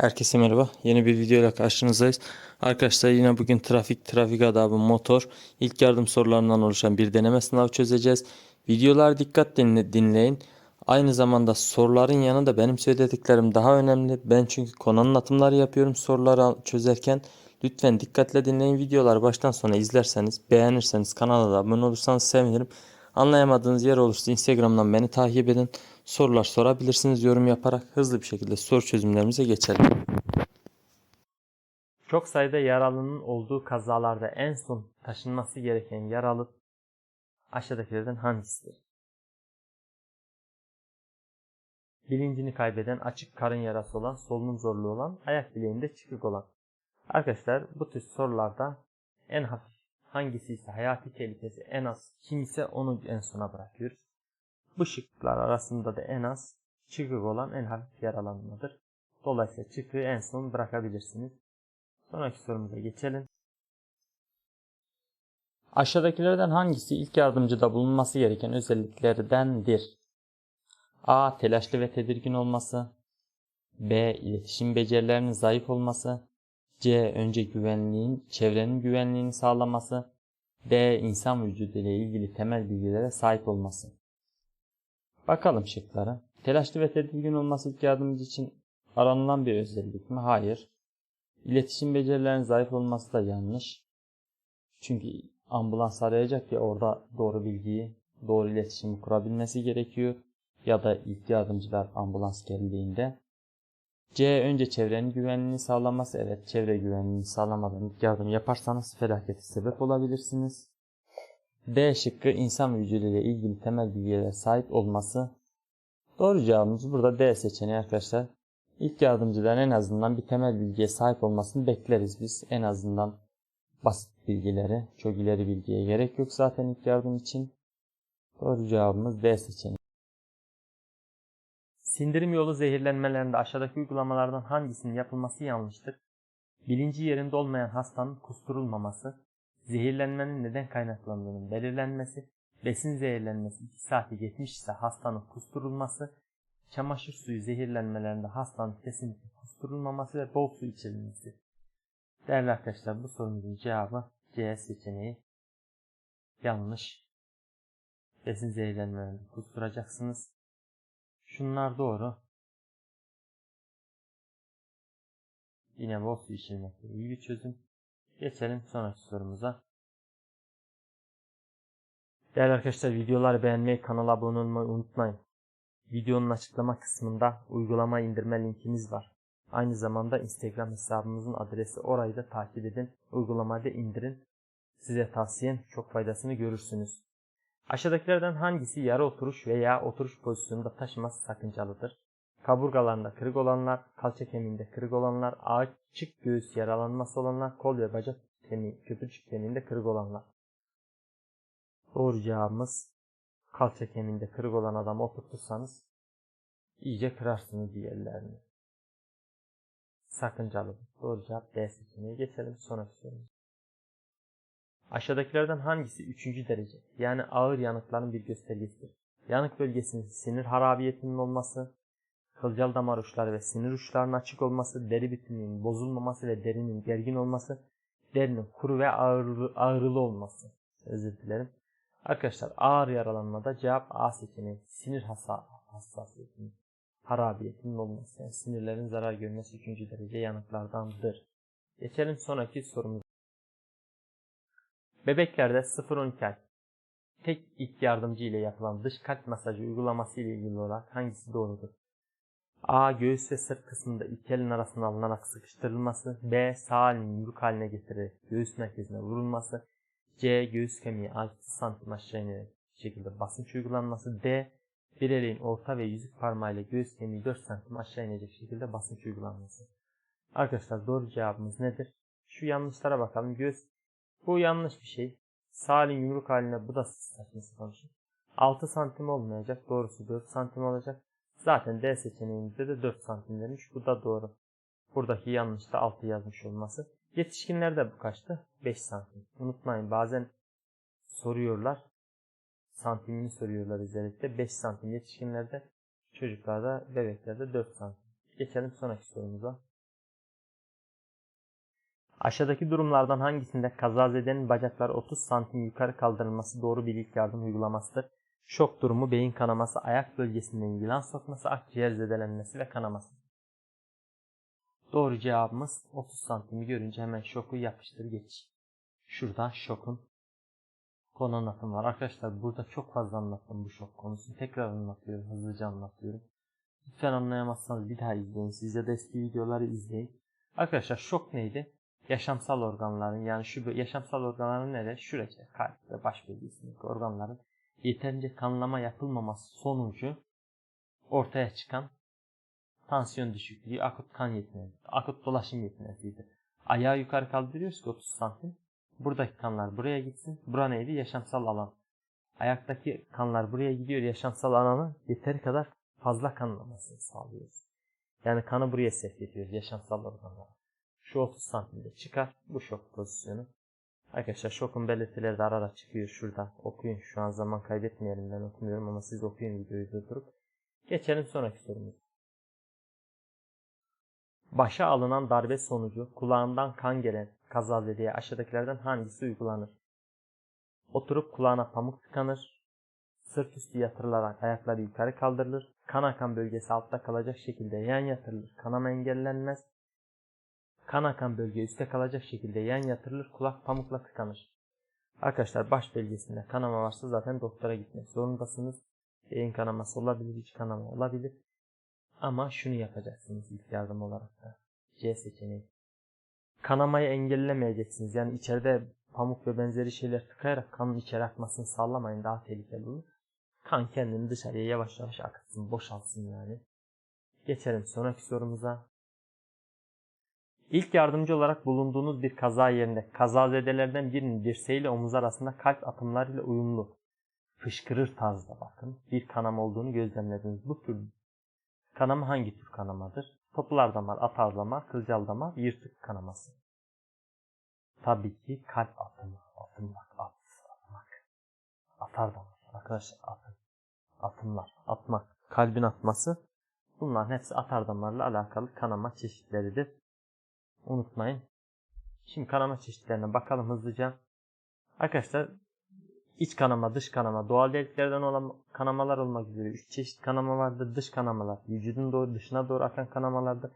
Herkese merhaba. Yeni bir videoyla karşınızdayız. Arkadaşlar yine bugün trafik, trafik adabı, motor, ilk yardım sorularından oluşan bir deneme sınavı çözeceğiz. Videoları dikkatle dinle- dinleyin. Aynı zamanda soruların yanında benim söylediklerim daha önemli. Ben çünkü konu anlatımları yapıyorum soruları çözerken. Lütfen dikkatle dinleyin. Videoları baştan sona izlerseniz, beğenirseniz, kanala da abone olursanız sevinirim. Anlayamadığınız yer olursa Instagram'dan beni takip edin. Sorular sorabilirsiniz yorum yaparak hızlı bir şekilde soru çözümlerimize geçelim. Çok sayıda yaralının olduğu kazalarda en son taşınması gereken yaralı aşağıdakilerden hangisidir? Bilincini kaybeden, açık karın yarası olan, solunum zorluğu olan, ayak bileğinde çıkık olan. Arkadaşlar bu tür sorularda en hafif hangisi ise hayati tehlikesi en az kim ise onu en sona bırakıyoruz. Bu şıklar arasında da en az çıkık olan en hafif yaralanmadır. Dolayısıyla çıkığı en son bırakabilirsiniz. Sonraki sorumuza geçelim. Aşağıdakilerden hangisi ilk yardımcıda bulunması gereken özelliklerdendir? A. Telaşlı ve tedirgin olması. B. İletişim becerilerinin zayıf olması. C. Önce güvenliğin, çevrenin güvenliğini sağlaması. D. İnsan vücudu ile ilgili temel bilgilere sahip olması. Bakalım şıklara. Telaşlı ve tedirgin olması ilk yardımcı için aranılan bir özellik mi? Hayır. İletişim becerilerinin zayıf olması da yanlış. Çünkü ambulans arayacak ya orada doğru bilgiyi, doğru iletişimi kurabilmesi gerekiyor. Ya da ilk yardımcılar ambulans geldiğinde. C. Önce çevrenin güvenliğini sağlaması. Evet çevre güvenliğini sağlamadan ilk yardım yaparsanız felakete sebep olabilirsiniz. D şıkkı insan vücudu ile ilgili temel bilgilere sahip olması. Doğru cevabımız burada D seçeneği arkadaşlar. İlk yardımcıdan en azından bir temel bilgiye sahip olmasını bekleriz biz. En azından basit bilgileri, çok ileri bilgiye gerek yok zaten ilk yardım için. Doğru cevabımız D seçeneği. Sindirim yolu zehirlenmelerinde aşağıdaki uygulamalardan hangisinin yapılması yanlıştır? Bilinci yerinde olmayan hastanın kusturulmaması, zehirlenmenin neden kaynaklandığının belirlenmesi, besin zehirlenmesi 2 saati geçmiş ise hastanın kusturulması, çamaşır suyu zehirlenmelerinde hastanın kesinlikle kusturulmaması ve bol su içilmesi. Değerli arkadaşlar bu sorumuzun cevabı C seçeneği yanlış. Besin zehirlenmelerinde kusturacaksınız. Şunlar doğru. Yine bol su içilmekte iyi bir çözüm. Geçelim sonraki sorumuza. Değerli arkadaşlar videoları beğenmeyi, kanala abone olmayı unutmayın. Videonun açıklama kısmında uygulama indirme linkimiz var. Aynı zamanda Instagram hesabımızın adresi orayı da takip edin. Uygulamayı da indirin. Size tavsiyem çok faydasını görürsünüz. Aşağıdakilerden hangisi yarı oturuş veya oturuş pozisyonunda taşıması sakıncalıdır? Kaburgalarında kırık olanlar, kalça kemiğinde kırık olanlar, açık göğüs yaralanması olanlar, kol ve bacak kemiği, köprücük kemiğinde kırık olanlar. Doğru cevabımız kalça kemiğinde kırık olan adamı oturtursanız iyice kırarsınız diğerlerini. Sakıncalı. Doğru cevap D seçeneği. Geçelim sonraki sorumuza. Aşağıdakilerden hangisi üçüncü derece yani ağır yanıkların bir göstergesidir? Yanık bölgesinin sinir harabiyetinin olması, kılcal damar uçları ve sinir uçlarının açık olması, deri bütünlüğünün bozulmaması ve derinin gergin olması, derinin kuru ve ağrılı, ağrılı olması. Özür dilerim. Arkadaşlar ağır yaralanmada cevap A seçeneği. Sinir hassa hassasiyetinin, harabiyetinin olması. Yani sinirlerin zarar görmesi üçüncü derece yanıklardandır. Geçelim sonraki sorumuza. Bebeklerde 0-12 ay tek ilk yardımcı ile yapılan dış kalp masajı uygulaması ile ilgili olarak hangisi doğrudur? A. Göğüs ve sırt kısmında iki elin arasına alınarak sıkıştırılması. B. Sağ elin yumruk haline getirerek göğüs merkezine vurulması. C. Göğüs kemiği 6 santim aşağı inerek şekilde basınç uygulanması. D. Bir elin orta ve yüzük parmağıyla göğüs kemiği 4 santim aşağı inecek şekilde basınç uygulanması. Arkadaşlar doğru cevabımız nedir? Şu yanlışlara bakalım. Göğüs bu yanlış bir şey. Sağ elin yumruk haline bu da saçma sapan bir şey. 6 santim olmayacak. Doğrusu 4 santim olacak. Zaten D seçeneğimizde de 4 santim demiş. Bu da doğru. Buradaki yanlış da 6 yazmış olması. Yetişkinlerde bu kaçtı? 5 santim. Unutmayın bazen soruyorlar. Santimini soruyorlar özellikle. 5 santim yetişkinlerde. Çocuklarda, bebeklerde 4 santim. Geçelim sonraki sorumuza. Aşağıdaki durumlardan hangisinde kazazedenin bacakları 30 santim yukarı kaldırılması doğru bir ilk yardım uygulamasıdır? Şok durumu, beyin kanaması, ayak bölgesinden yılan sokması, akciğer zedelenmesi ve kanaması. Doğru cevabımız 30 santimi görünce hemen şoku yapıştır geç. Şurada şokun konu anlatım var. Arkadaşlar burada çok fazla anlattım bu şok konusunu. Tekrar anlatıyorum. Hızlıca anlatıyorum. Lütfen anlayamazsanız bir daha izleyin. Siz ya da eski videoları izleyin. Arkadaşlar şok neydi? Yaşamsal organların yani şu yaşamsal organların nere? Şurada kalp ve baş bölgesindeki organların yeterince kanlama yapılmaması sonucu ortaya çıkan tansiyon düşüklüğü, akut kan yetmezliği, akut dolaşım yetmezliğidir. Ayağı yukarı kaldırıyoruz ki 30 santim. Buradaki kanlar buraya gitsin. Bura neydi? Yaşamsal alan. Ayaktaki kanlar buraya gidiyor. Yaşamsal alanı yeteri kadar fazla kanlamasını sağlıyoruz. Yani kanı buraya sevk ediyoruz. Yaşamsal organlara. Şu 30 santimde çıkar. Bu şok pozisyonu. Arkadaşlar şokun belirtileri de arada çıkıyor şurada. Okuyun. Şu an zaman kaybetmeyelim. Ben okumuyorum ama siz okuyun videoyu durdurup. Geçelim sonraki sorumuza. Başa alınan darbe sonucu kulağından kan gelen kazazedeye aşağıdakilerden hangisi uygulanır? Oturup kulağına pamuk tıkanır. Sırt üstü yatırılarak ayakları yukarı kaldırılır. Kan akan bölgesi altta kalacak şekilde yan yatırılır. Kanama engellenmez. Kan akan bölge üstte kalacak şekilde yan yatırılır. Kulak pamukla tıkanır. Arkadaşlar baş bölgesinde kanama varsa zaten doktora gitmek zorundasınız. Beyin kanaması olabilir, iç kanama olabilir. Ama şunu yapacaksınız ilk yardım olarak da. C seçeneği. Kanamayı engellemeyeceksiniz. Yani içeride pamuk ve benzeri şeyler tıkayarak kanın içeri akmasını sağlamayın. Daha tehlikeli olur. Kan kendini dışarıya yavaş yavaş aksın, boşalsın yani. Geçelim sonraki sorumuza. İlk yardımcı olarak bulunduğunuz bir kaza yerinde kazazedelerden birinin dirseğiyle omuz arasında kalp atımlarıyla uyumlu fışkırır tarzda bakın bir kanama olduğunu gözlemlediniz. Bu tür kanama hangi tür kanamadır? Toplar damar, atar damar, kılcal damar, yırtık kanaması. Tabii ki kalp atımı. Atım bak, at, atmak. Atar damar. Arkadaşlar atım. Atımlar, atmak, kalbin atması. Bunların hepsi atar damarla alakalı kanama çeşitleridir. Unutmayın. Şimdi kanama çeşitlerine bakalım hızlıca. Arkadaşlar iç kanama, dış kanama, doğal deliklerden olan kanamalar olmak üzere 3 çeşit kanama vardır. Dış kanamalar, vücudun doğru, dışına doğru akan kanamalardır.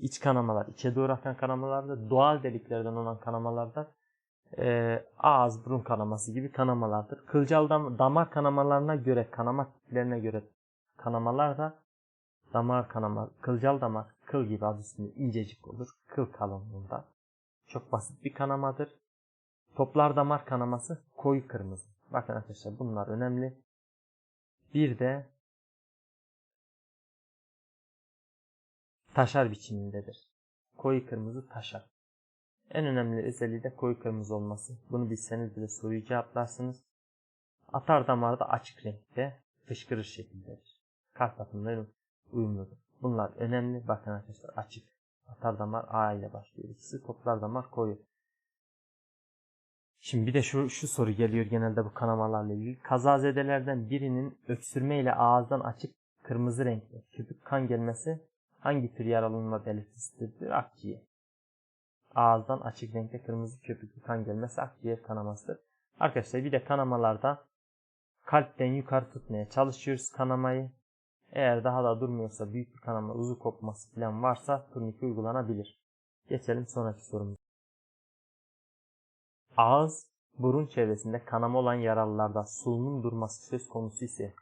İç kanamalar, içe doğru akan kanamalardır. Doğal deliklerden olan kanamalardır. Ee, ağız, burun kanaması gibi kanamalardır. Kılcal dam damar kanamalarına göre, kanama tiplerine göre kanamalar da damar kanama, kılcal damar, kıl gibi adı üstünde incecik olur. Kıl kalınlığında. Çok basit bir kanamadır. Toplar damar kanaması koyu kırmızı. Bakın arkadaşlar bunlar önemli. Bir de taşar biçimindedir. Koyu kırmızı taşar. En önemli özelliği de koyu kırmızı olması. Bunu bilseniz bile soruyu cevaplarsınız. Atar damarda açık renkte fışkırır şekildedir. Kalp atımları uyumludur. Bunlar önemli. Bakın arkadaşlar açık. Atar damar A ile başlıyor. İkisi toplar damar koyu. Şimdi bir de şu, şu soru geliyor genelde bu kanamalarla ilgili. Kazazedelerden birinin öksürme ile ağızdan açık kırmızı renkli köpük kan gelmesi hangi tür yaralanma belirtisidir? Akciğer. Ağızdan açık renkte kırmızı köpüklü kan gelmesi akciğer kanamasıdır. Arkadaşlar bir de kanamalarda kalpten yukarı tutmaya çalışıyoruz kanamayı. Eğer daha da durmuyorsa büyük bir kanama, uzu kopması falan varsa turnike uygulanabilir. Geçelim sonraki sorumuza. Ağız, burun çevresinde kanama olan yaralılarda solunum durması söz konusu ise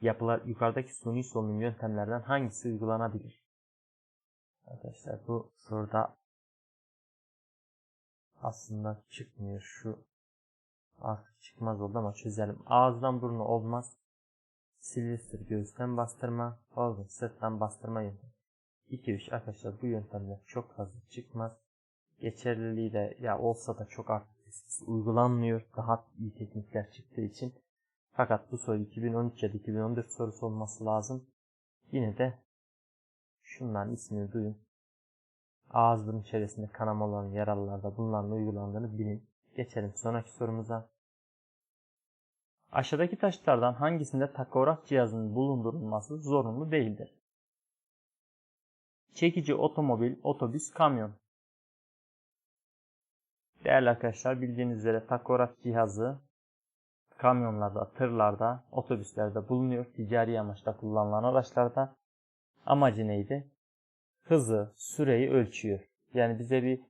yapılar yukarıdaki suni solunum yöntemlerden hangisi uygulanabilir? Arkadaşlar bu soruda aslında çıkmıyor şu artık çıkmaz oldu ama çözelim. Ağızdan burnu olmaz. Silvester göğüsten bastırma, organ sırttan bastırma yöntemi. 2-3 arkadaşlar bu yöntemler çok fazla çıkmaz. Geçerliliği de ya olsa da çok artık uygulanmıyor. Daha iyi teknikler çıktığı için. Fakat bu soru 2013 ya da 2014 sorusu olması lazım. Yine de şunların ismini duyun. Ağız burun çevresinde kanama olan yaralılarda bunların uygulandığını bilin. Geçelim sonraki sorumuza. Aşağıdaki taşlardan hangisinde takograf cihazının bulundurulması zorunlu değildir? Çekici otomobil, otobüs, kamyon. Değerli arkadaşlar bildiğiniz üzere takograf cihazı kamyonlarda, tırlarda, otobüslerde bulunuyor. Ticari amaçla kullanılan araçlarda. Amacı neydi? Hızı, süreyi ölçüyor. Yani bize bir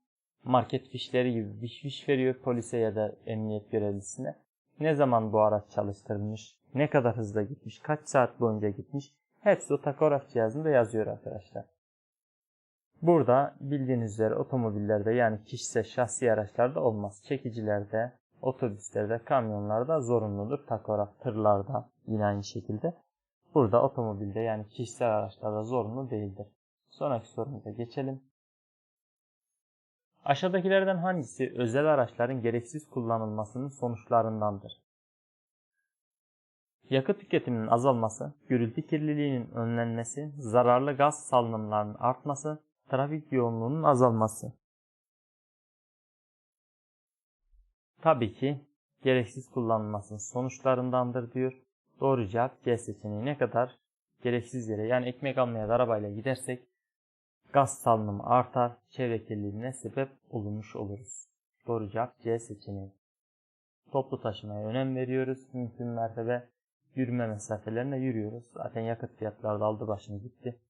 market fişleri gibi bir fiş veriyor polise ya da emniyet görevlisine. Ne zaman bu araç çalıştırılmış, ne kadar hızla gitmiş, kaç saat boyunca gitmiş hepsi o takograf cihazında yazıyor arkadaşlar. Burada bildiğiniz üzere otomobillerde yani kişisel şahsi araçlarda olmaz. Çekicilerde, otobüslerde, kamyonlarda zorunludur. Takograf tırlarda yine aynı şekilde. Burada otomobilde yani kişisel araçlarda zorunlu değildir. Sonraki sorumuza geçelim. Aşağıdakilerden hangisi özel araçların gereksiz kullanılmasının sonuçlarındandır? Yakıt tüketiminin azalması, gürültü kirliliğinin önlenmesi, zararlı gaz salınımlarının artması, trafik yoğunluğunun azalması. Tabii ki gereksiz kullanılmasının sonuçlarındandır diyor. Doğru cevap C seçeneği. Ne kadar gereksiz yere yani ekmek almaya da arabayla gidersek gaz salınımı artar, çevre kirliliğine sebep olmuş oluruz. Doğru cevap C seçeneği. Toplu taşımaya önem veriyoruz. Mümkün mertebe yürüme mesafelerine yürüyoruz. Zaten yakıt fiyatları da aldı başını gitti.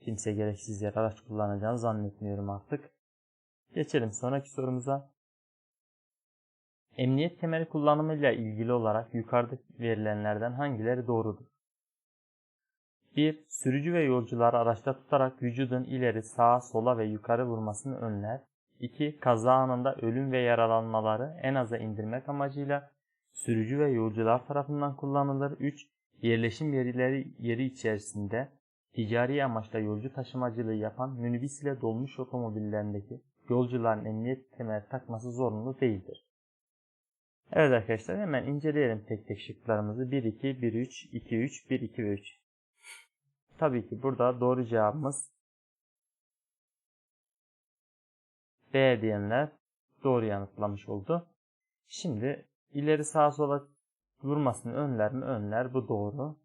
Kimse gereksiz yer araç kullanacağını zannetmiyorum artık. Geçelim sonraki sorumuza. Emniyet kemeri kullanımıyla ilgili olarak yukarıda verilenlerden hangileri doğrudur? 1. Sürücü ve yolcuları araçta tutarak vücudun ileri, sağa, sola ve yukarı vurmasını önler. 2. Kaza anında ölüm ve yaralanmaları en aza indirmek amacıyla sürücü ve yolcular tarafından kullanılır. 3. Yerleşim yerleri yeri içerisinde ticari amaçla yolcu taşımacılığı yapan minibüs ile dolmuş otomobillerindeki yolcuların emniyet kemeri takması zorunlu değildir. Evet arkadaşlar hemen inceleyelim tek tek şıklarımızı. 1, 2, 1, 3, 2, 3, 1, 2 ve 3. Tabii ki burada doğru cevabımız B diyenler doğru yanıtlamış oldu. Şimdi ileri sağa sola vurmasını önler mi? Önler. Bu doğru.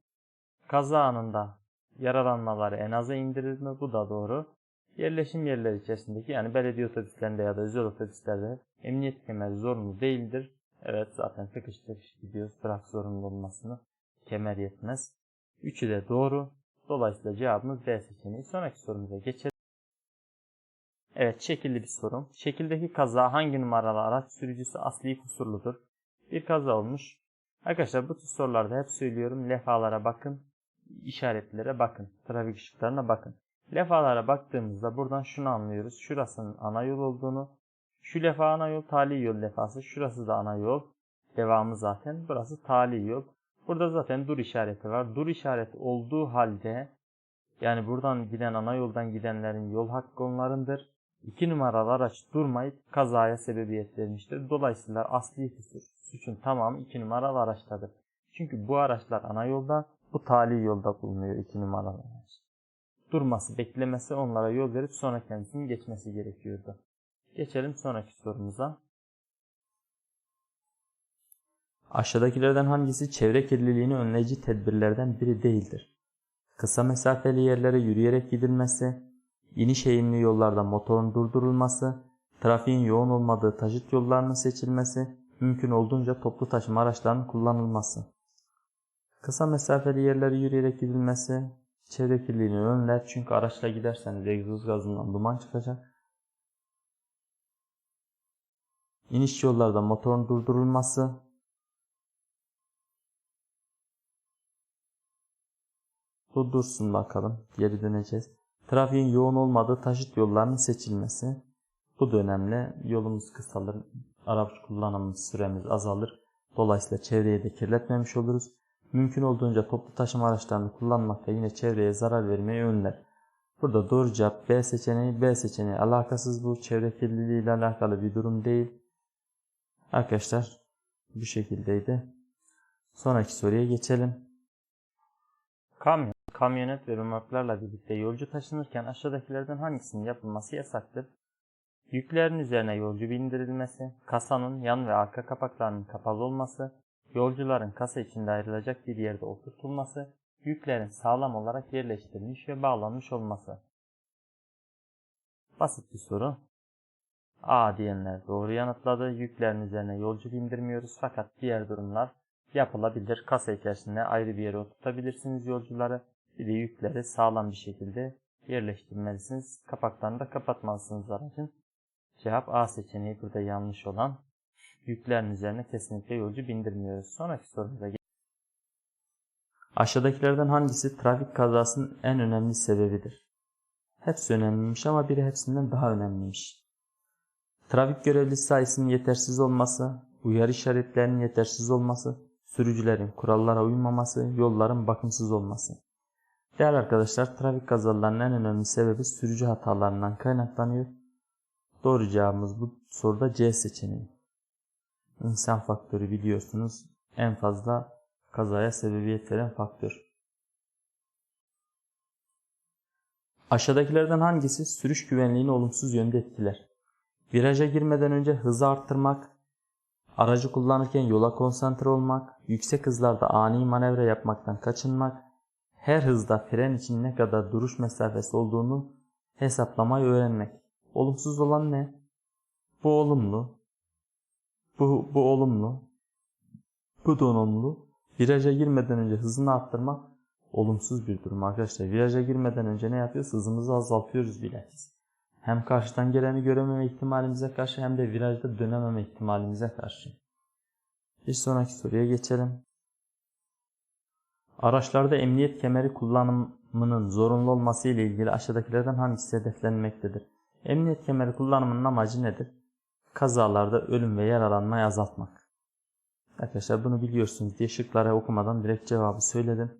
Kaza anında yaralanmaları en aza indirir mi? Bu da doğru. Yerleşim yerleri içerisindeki yani belediye otobüslerinde ya da özel otobüslerde emniyet kemeri zorunlu değildir. Evet zaten tıkış tıkış gidiyoruz. Bırak zorunlu olmasını. Kemer yetmez. Üçü de doğru. Dolayısıyla cevabımız B seçeneği. Sonraki sorumuza geçelim. Evet şekilli bir soru. Şekildeki kaza hangi numaralı araç sürücüsü asli kusurludur? Bir kaza olmuş. Arkadaşlar bu tür sorularda hep söylüyorum. Levhalara bakın. işaretlere bakın. Trafik ışıklarına bakın. Levhalara baktığımızda buradan şunu anlıyoruz. Şurasının ana yol olduğunu. Şu levha ana yol tali yol levhası. Şurası da ana yol. Devamı zaten. Burası tali yol. Burada zaten dur işareti var. Dur işareti olduğu halde yani buradan giden ana yoldan gidenlerin yol hakkı onlarındır. 2 numaralı araç durmayıp kazaya sebebiyet vermiştir. Dolayısıyla asli kusur suçun tamamı 2 numaralı araçtadır. Çünkü bu araçlar ana yolda, bu tali yolda bulunuyor 2 numaralı araç. Durması, beklemesi onlara yol verip sonra kendisinin geçmesi gerekiyordu. Geçelim sonraki sorumuza. Aşağıdakilerden hangisi çevre kirliliğini önleyici tedbirlerden biri değildir? Kısa mesafeli yerlere yürüyerek gidilmesi, iniş eğimli yollarda motorun durdurulması, trafiğin yoğun olmadığı taşıt yollarının seçilmesi, mümkün olduğunca toplu taşıma araçlarının kullanılması. Kısa mesafeli yerlere yürüyerek gidilmesi, çevre kirliliğini önler çünkü araçla giderseniz egzoz gazından duman çıkacak. İniş yollarda motorun durdurulması, Bu dursun bakalım. Geri döneceğiz. Trafiğin yoğun olmadığı taşıt yollarının seçilmesi. Bu da önemli. Yolumuz kısalır. Araç kullanımımız süremiz azalır. Dolayısıyla çevreyi de kirletmemiş oluruz. Mümkün olduğunca toplu taşıma araçlarını kullanmakta yine çevreye zarar vermeyi önler. Burada doğru cevap B seçeneği. B seçeneği alakasız bu. Çevre kirliliği ile alakalı bir durum değil. Arkadaşlar bu şekildeydi. Sonraki soruya geçelim. Kamyon, kamyonet ve römorklarla birlikte yolcu taşınırken aşağıdakilerden hangisinin yapılması yasaktır? Yüklerin üzerine yolcu bindirilmesi, kasanın yan ve arka kapaklarının kapalı olması, yolcuların kasa içinde ayrılacak bir yerde oturtulması, yüklerin sağlam olarak yerleştirilmiş ve bağlanmış olması. Basit bir soru. A diyenler doğru yanıtladı. Yüklerin üzerine yolcu bindirmiyoruz fakat diğer durumlar yapılabilir. Kasa içerisinde ayrı bir yere oturtabilirsiniz yolcuları. Bir de yükleri sağlam bir şekilde yerleştirmelisiniz. Kapaklarını da kapatmalısınız aracın. Cevap A seçeneği burada yanlış olan. Yüklerin üzerine kesinlikle yolcu bindirmiyoruz. Sonraki geç- Aşağıdakilerden hangisi trafik kazasının en önemli sebebidir? Hepsi önemliymiş ama biri hepsinden daha önemliymiş. Trafik görevlisi sayısının yetersiz olması, uyarı işaretlerinin yetersiz olması, sürücülerin kurallara uymaması, yolların bakımsız olması. Değerli arkadaşlar, trafik kazalarının en önemli sebebi sürücü hatalarından kaynaklanıyor. Doğru cevabımız bu soruda C seçeneği. İnsan faktörü biliyorsunuz en fazla kazaya sebebiyet veren faktör. Aşağıdakilerden hangisi sürüş güvenliğini olumsuz yönde etkiler? Viraja girmeden önce hızı arttırmak, aracı kullanırken yola konsantre olmak, yüksek hızlarda ani manevra yapmaktan kaçınmak, her hızda fren için ne kadar duruş mesafesi olduğunu hesaplamayı öğrenmek. Olumsuz olan ne? Bu olumlu. Bu, bu olumlu. Bu da olumlu. Viraja girmeden önce hızını arttırmak olumsuz bir durum arkadaşlar. Viraja girmeden önce ne yapıyoruz? Hızımızı azaltıyoruz bilakis. Hem karşıdan geleni görememe ihtimalimize karşı hem de virajda dönememe ihtimalimize karşı. Bir sonraki soruya geçelim. Araçlarda emniyet kemeri kullanımının zorunlu olması ile ilgili aşağıdakilerden hangisi hedeflenmektedir? Emniyet kemeri kullanımının amacı nedir? Kazalarda ölüm ve yaralanmayı azaltmak. Arkadaşlar bunu biliyorsunuz diye şıkları okumadan direkt cevabı söyledim.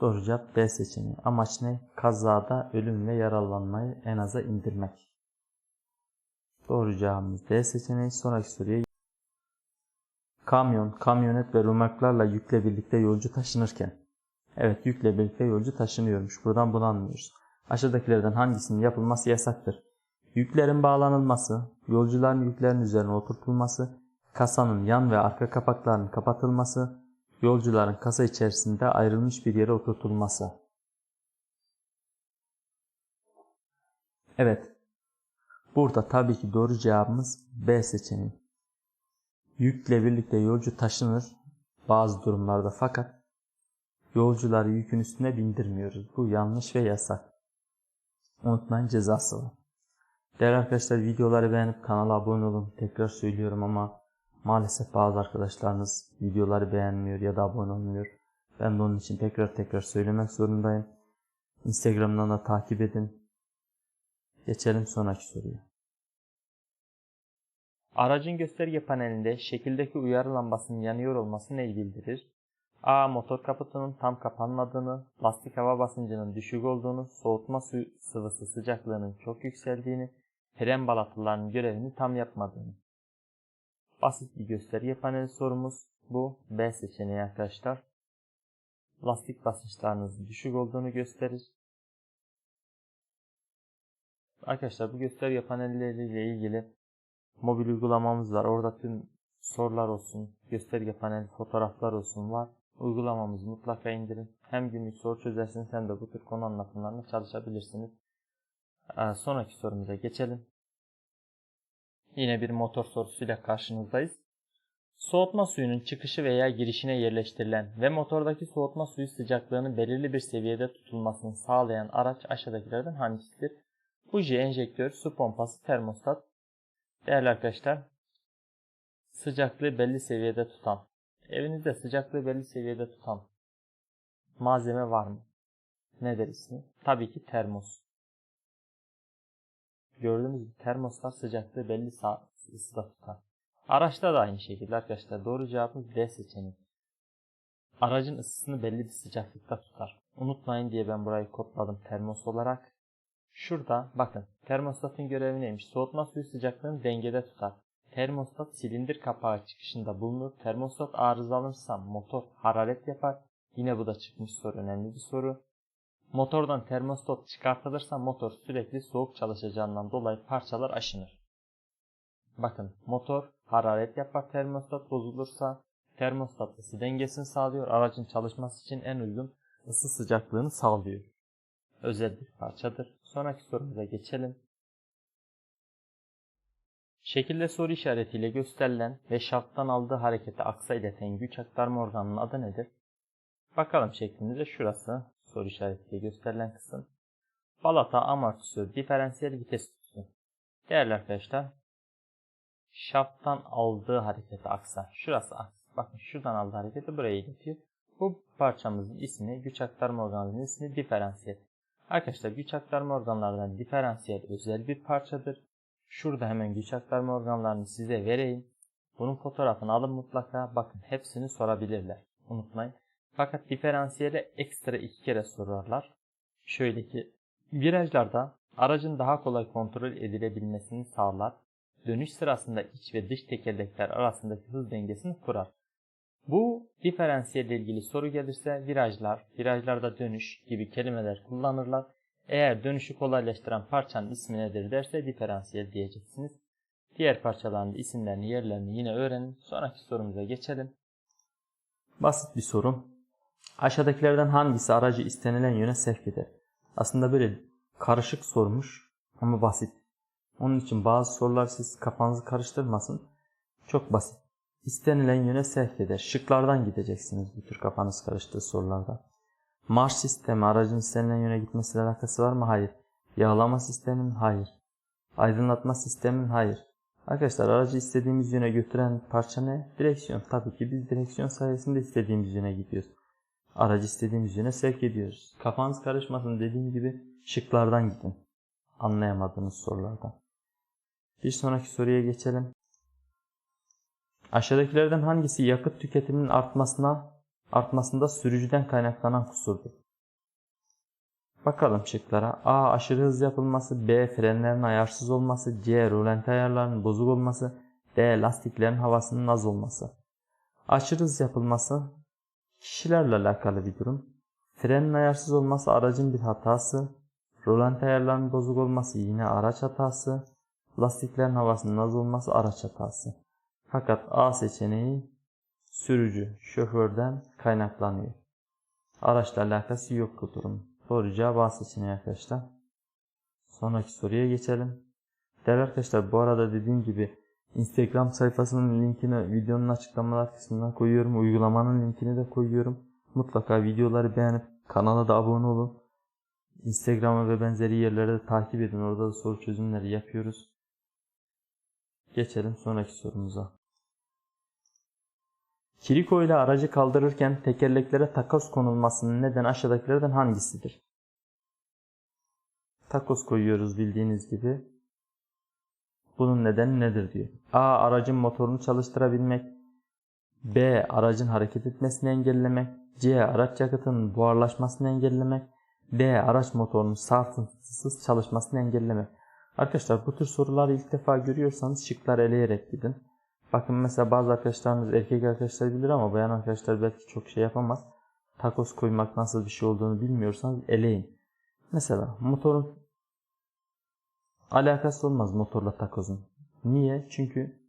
Doğru cevap B seçeneği. Amaç ne? Kazada ölüm ve yaralanmayı en aza indirmek. Doğru cevabımız D seçeneği. Sonraki soruya Kamyon, kamyonet ve römorklarla yükle birlikte yolcu taşınırken. Evet yükle birlikte yolcu taşınıyormuş. Buradan bunu anlıyoruz. Aşağıdakilerden hangisinin yapılması yasaktır? Yüklerin bağlanılması, yolcuların yüklerin üzerine oturtulması, kasanın yan ve arka kapaklarının kapatılması, yolcuların kasa içerisinde ayrılmış bir yere oturtulması. Evet. Burada tabii ki doğru cevabımız B seçeneği. Yükle birlikte yolcu taşınır bazı durumlarda fakat yolcuları yükün üstüne bindirmiyoruz. Bu yanlış ve yasak. Unutmayın cezası var. Değerli arkadaşlar videoları beğenip kanala abone olun. Tekrar söylüyorum ama maalesef bazı arkadaşlarınız videoları beğenmiyor ya da abone olmuyor. Ben de onun için tekrar tekrar söylemek zorundayım. Instagram'dan da takip edin. Geçelim sonraki soruya. Aracın gösterge panelinde şekildeki uyarı lambasının yanıyor olması neyi bildirir? A. Motor kaputunun tam kapanmadığını, lastik hava basıncının düşük olduğunu, soğutma su sıvısı sıcaklığının çok yükseldiğini, fren balatalarının görevini tam yapmadığını. Basit bir gösterge paneli sorumuz bu. B seçeneği arkadaşlar. Lastik basınçlarınızın düşük olduğunu gösterir. Arkadaşlar bu gösterge panelleriyle ilgili mobil uygulamamız var. Orada tüm sorular olsun, gösterge panel fotoğraflar olsun var. Uygulamamızı mutlaka indirin. Hem günlük soru çözersiniz hem de bu tür konu anlatımlarına çalışabilirsiniz. Ee, sonraki sorumuza geçelim. Yine bir motor sorusuyla karşınızdayız. Soğutma suyunun çıkışı veya girişine yerleştirilen ve motordaki soğutma suyu sıcaklığının belirli bir seviyede tutulmasını sağlayan araç aşağıdakilerden hangisidir? Buji, enjektör, su pompası, termostat. Değerli arkadaşlar, sıcaklığı belli seviyede tutan, evinizde sıcaklığı belli seviyede tutan malzeme var mı? Nedir ismi? Tabii ki termos. Gördüğünüz gibi termoslar sıcaklığı belli ısıda tutar. Araçta da aynı şekilde arkadaşlar. Doğru cevabımız D seçeneği. Aracın ısısını belli bir sıcaklıkta tutar. Unutmayın diye ben burayı kodladım termos olarak. Şurada bakın termostatın görevi neymiş? Soğutma suyu sıcaklığını dengede tutar. Termostat silindir kapağı çıkışında bulunur. Termostat arızalanırsa motor hararet yapar. Yine bu da çıkmış soru önemli bir soru. Motordan termostat çıkartılırsa motor sürekli soğuk çalışacağından dolayı parçalar aşınır. Bakın motor hararet yapar termostat bozulursa termostat ısı dengesini sağlıyor. Aracın çalışması için en uygun ısı sıcaklığını sağlıyor. Özel bir parçadır. Sonraki sorumuza geçelim. Şekilde soru işaretiyle gösterilen ve şafttan aldığı hareketi aksa ileten güç aktarma organının adı nedir? Bakalım şeklimize şurası soru işaretiyle gösterilen kısım. Balata amortisör diferansiyel vites tutusu. Değerli arkadaşlar şafttan aldığı hareketi aksa. Şurası aks. Bakın şuradan aldığı hareketi buraya iletiyor. Bu parçamızın ismi güç aktarma organının ismi diferansiyel. Arkadaşlar güç aktarma organlardan diferansiyel özel bir parçadır. Şurada hemen güç aktarma organlarını size vereyim. Bunun fotoğrafını alın mutlaka. Bakın hepsini sorabilirler. Unutmayın. Fakat diferansiyele ekstra iki kere sorarlar. Şöyle ki virajlarda aracın daha kolay kontrol edilebilmesini sağlar. Dönüş sırasında iç ve dış tekerlekler arasındaki hız dengesini kurar. Bu diferansiyelle ilgili soru gelirse virajlar, virajlarda dönüş gibi kelimeler kullanırlar. Eğer dönüşü kolaylaştıran parçanın ismi nedir derse diferansiyel diyeceksiniz. Diğer parçaların isimlerini, yerlerini yine öğrenin. Sonraki sorumuza geçelim. Basit bir soru. Aşağıdakilerden hangisi aracı istenilen yöne sevk eder? Aslında böyle karışık sormuş ama basit. Onun için bazı sorular siz kafanızı karıştırmasın. Çok basit. İstenilen yöne sevk eder. Şıklardan gideceksiniz bu tür kafanız karıştığı sorularda. Marş sistemi aracın istenilen yöne gitmesiyle alakası var mı? Hayır. Yağlama sistemin? Hayır. Aydınlatma sistemin? Hayır. Arkadaşlar aracı istediğimiz yöne götüren parça ne? Direksiyon. Tabii ki biz direksiyon sayesinde istediğimiz yöne gidiyoruz. Aracı istediğimiz yöne sevk ediyoruz. Kafanız karışmasın dediğim gibi şıklardan gidin. Anlayamadığınız sorulardan. Bir sonraki soruya geçelim. Aşağıdakilerden hangisi yakıt tüketiminin artmasına artmasında sürücüden kaynaklanan kusurdur? Bakalım şıklara. A. Aşırı hız yapılması. B. Frenlerin ayarsız olması. C. Rolanti ayarlarının bozuk olması. D. Lastiklerin havasının az olması. Aşırı hız yapılması kişilerle alakalı bir durum. Frenin ayarsız olması aracın bir hatası. Rolanti ayarlarının bozuk olması yine araç hatası. Lastiklerin havasının az olması araç hatası. Fakat A seçeneği sürücü, şoförden kaynaklanıyor. Araçla alakası yok bu durum. Doğru cevap A arkadaşlar. Sonraki soruya geçelim. Değerli arkadaşlar bu arada dediğim gibi Instagram sayfasının linkini videonun açıklamalar kısmına koyuyorum. Uygulamanın linkini de koyuyorum. Mutlaka videoları beğenip kanala da abone olun. Instagram'a ve benzeri yerlere de takip edin. Orada da soru çözümleri yapıyoruz. Geçelim sonraki sorumuza. Kiriko ile aracı kaldırırken tekerleklere takoz konulmasının neden aşağıdakilerden hangisidir? Takoz koyuyoruz bildiğiniz gibi. Bunun nedeni nedir diyor. A. Aracın motorunu çalıştırabilmek. B. Aracın hareket etmesini engellemek. C. Araç yakıtının buharlaşmasını engellemek. D. Araç motorunun sarsıntısız çalışmasını engellemek. Arkadaşlar bu tür soruları ilk defa görüyorsanız şıklar eleyerek gidin. Bakın mesela bazı arkadaşlarınız erkek arkadaşlar bilir ama bayan arkadaşlar belki çok şey yapamaz. Takoz koymak nasıl bir şey olduğunu bilmiyorsanız eleyin. Mesela motorun alakası olmaz motorla takozun. Niye? Çünkü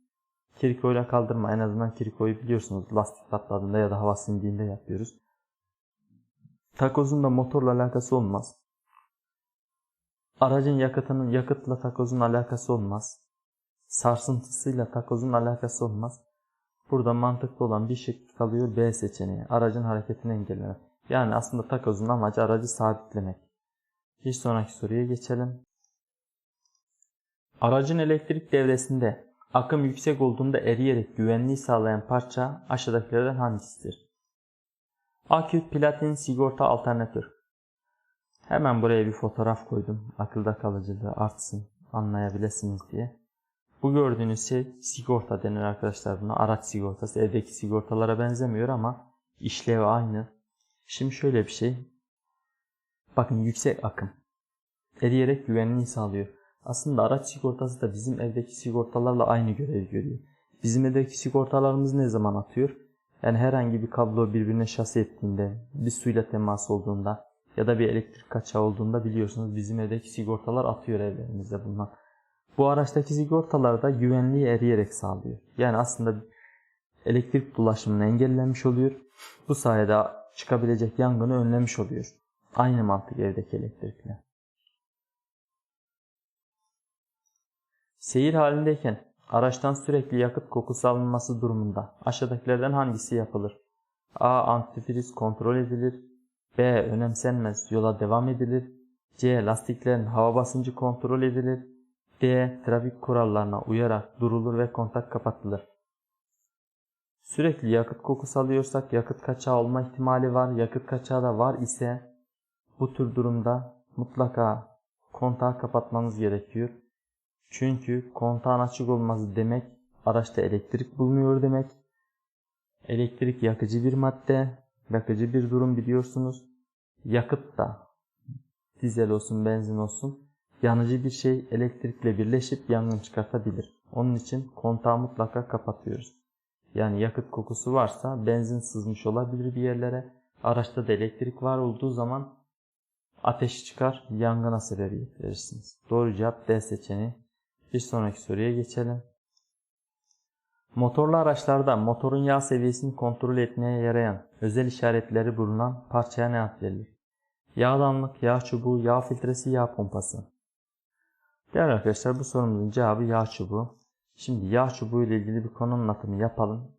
kirikoyla kaldırma. En azından kirikoyu biliyorsunuz. Lastik patladığında ya da hava sindiğinde yapıyoruz. Takozun da motorla alakası olmaz. Aracın yakıtının yakıtla takozun alakası olmaz. Sarsıntısıyla takozun alakası olmaz. Burada mantıklı olan bir şık kalıyor B seçeneği. Aracın hareketini engellemek. Yani aslında takozun amacı aracı sabitlemek. Bir sonraki soruya geçelim. Aracın elektrik devresinde akım yüksek olduğunda eriyerek güvenliği sağlayan parça aşağıdakilerden hangisidir? Akü, platin, sigorta, alternatör. Hemen buraya bir fotoğraf koydum. Akılda kalıcılığı artsın, anlayabilirsiniz diye. Bu gördüğünüz şey sigorta denir arkadaşlar buna. Araç sigortası evdeki sigortalara benzemiyor ama işlevi aynı. Şimdi şöyle bir şey. Bakın yüksek akım. Eriyerek güvenliği sağlıyor. Aslında araç sigortası da bizim evdeki sigortalarla aynı görev görüyor. Bizim evdeki sigortalarımız ne zaman atıyor? Yani herhangi bir kablo birbirine şasi ettiğinde, bir suyla temas olduğunda ya da bir elektrik kaçağı olduğunda biliyorsunuz bizim evdeki sigortalar atıyor evlerimizde bunlar. Bu araçtaki sigortalar da güvenliği eriyerek sağlıyor. Yani aslında elektrik dolaşımını engellemiş oluyor. Bu sayede çıkabilecek yangını önlemiş oluyor. Aynı mantık evdeki elektrikle. Seyir halindeyken Araçtan sürekli yakıt kokusu alınması durumunda aşağıdakilerden hangisi yapılır? A. Antifriz kontrol edilir. B. Önemsenmez yola devam edilir. C. Lastiklerin hava basıncı kontrol edilir. D. Trafik kurallarına uyarak durulur ve kontak kapatılır. Sürekli yakıt kokusu alıyorsak yakıt kaçağı olma ihtimali var. Yakıt kaçağı da var ise bu tür durumda mutlaka kontağı kapatmanız gerekiyor. Çünkü kontağın açık olması demek araçta elektrik bulunuyor demek. Elektrik yakıcı bir madde, yakıcı bir durum biliyorsunuz. Yakıt da dizel olsun, benzin olsun yanıcı bir şey elektrikle birleşip yangın çıkartabilir. Onun için kontağı mutlaka kapatıyoruz. Yani yakıt kokusu varsa benzin sızmış olabilir bir yerlere. Araçta da elektrik var olduğu zaman ateş çıkar, yangına sebebiyet verirsiniz. Doğru cevap D seçeneği. Bir sonraki soruya geçelim. Motorlu araçlarda motorun yağ seviyesini kontrol etmeye yarayan özel işaretleri bulunan parçaya ne ad verilir? Yağdanlık, yağ çubuğu, yağ filtresi, yağ pompası. Değerli arkadaşlar bu sorumuzun cevabı yağ çubuğu. Şimdi yağ çubuğu ile ilgili bir konu anlatımı yapalım.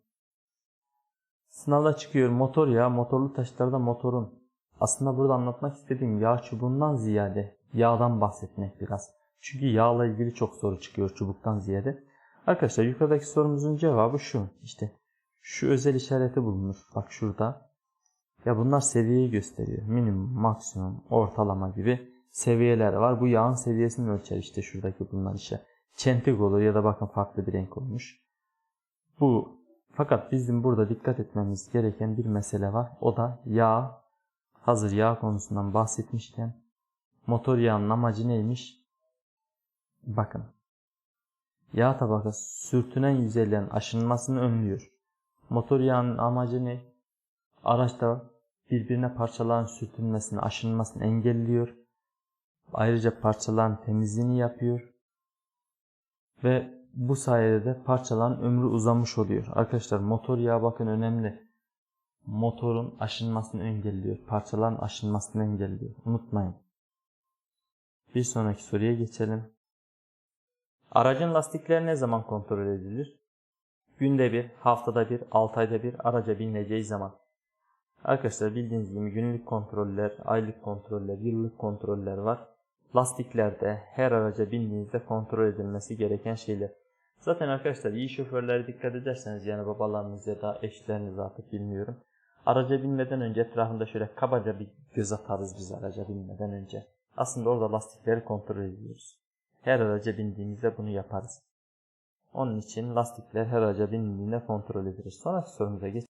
Sınavda çıkıyor motor yağı, motorlu taşıtlarda motorun. Aslında burada anlatmak istediğim yağ çubuğundan ziyade yağdan bahsetmek biraz. Çünkü yağla ilgili çok soru çıkıyor çubuktan ziyade. Arkadaşlar yukarıdaki sorumuzun cevabı şu. İşte şu özel işareti bulunur. Bak şurada. Ya bunlar seviyeyi gösteriyor. Minimum, maksimum, ortalama gibi seviyeler var. Bu yağın seviyesini ölçer işte şuradaki bunlar işte. Çentik olur ya da bakın farklı bir renk olmuş. Bu fakat bizim burada dikkat etmemiz gereken bir mesele var. O da yağ. Hazır yağ konusundan bahsetmişken motor yağının amacı neymiş? Bakın. Yağ tabakası sürtünen yüzeylerin aşınmasını önlüyor. Motor yağının amacı ne? Araçta birbirine parçaların sürtünmesini, aşınmasını engelliyor. Ayrıca parçaların temizliğini yapıyor. Ve bu sayede de parçaların ömrü uzamış oluyor. Arkadaşlar motor yağı bakın önemli. Motorun aşınmasını engelliyor. Parçaların aşınmasını engelliyor. Unutmayın. Bir sonraki soruya geçelim. Aracın lastikleri ne zaman kontrol edilir? Günde bir, haftada bir, 6 ayda bir araca binileceği zaman. Arkadaşlar bildiğiniz gibi günlük kontroller, aylık kontroller, yıllık kontroller var. Lastiklerde her araca bindiğinizde kontrol edilmesi gereken şeyler. Zaten arkadaşlar iyi şoförlere dikkat ederseniz yani babalarınız ya da eşleriniz artık bilmiyorum. Araca binmeden önce etrafında şöyle kabaca bir göz atarız biz araca binmeden önce. Aslında orada lastikleri kontrol ediyoruz. Her araca bindiğimizde bunu yaparız. Onun için lastikler her araca bindiğinde kontrol edilir. Sonraki sorumuza geç.